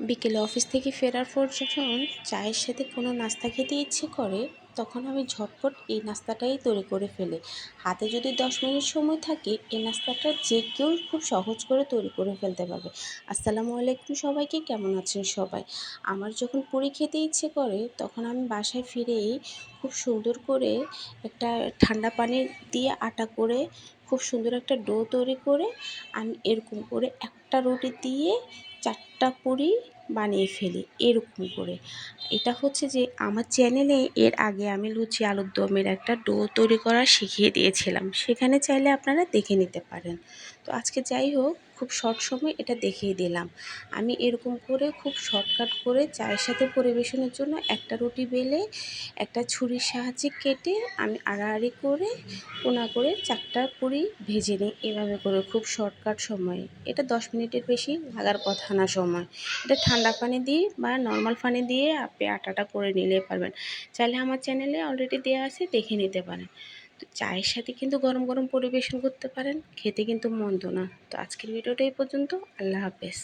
বিকেলে অফিস থেকে ফেরার পর যখন চায়ের সাথে কোনো নাস্তা খেতে ইচ্ছে করে, তখন আমি ঝটপট এই নাস্তাটাই তৈরি করে ফেলি। হাতে যদি দশ মিনিট সময় থাকে, এই নাস্তাটা যে কেউ খুব সহজ করে তৈরি করে ফেলতে পারবে। আসসালামু আলাইকুম সবাইকে, কেমন আছেন সবাই? আমার যখন পুরি খেতে ইচ্ছে করে, তখন আমি বাসায় ফিরেই খুব সুন্দর করে একটা ঠান্ডা পানি দিয়ে আটা করে, খুব সুন্দর একটা ডো তৈরি করে, আমি এরকম করে একটা রুটি দিয়ে চারটা পুরি বানিয়ে ফেলি, এরকম করে। এটা হচ্ছে যে, আমার চ্যানেলে এর আগে আমি লুচি, আলুর দমের একটা ডো তৈরি করা শিখিয়ে দিয়েছিলাম। সেখানে চাইলে আপনারা দেখে নিতে পারেন। তো আজকে যাই হোক, খুব শর্ট সময় এটা দেখিয়ে দিলাম। আমি এরকম করে খুব শর্টকাট করে চায়ের সাথে পরিবেশনের জন্য একটা রুটি বেলে, একটা ছুরির সাহায্যে কেটে আমি আড়াআড়ি করে কোনা করে চারটা পুরি ভেজে নিই। এভাবে করে খুব শর্টকাট সময়ে। এটা দশ মিনিটের বেশি লাগার কথা না সময়। এটা ঠান্ডা পানি দিয়ে বা নর্মাল পানি দিয়ে আপনি আটাটা করে নিলে পারবেন। চাইলে আমার চ্যানেলে অলরেডি দেওয়া আছে, দেখে নিতে পারেন। তো চায়ের সাথে কিন্তু গরম গরম পরিবেশন করতে পারেন, খেতে কিন্তু মন্দ না। তো আজকের ভিডিওটা এই পর্যন্ত। আল্লাহ হাফেজ।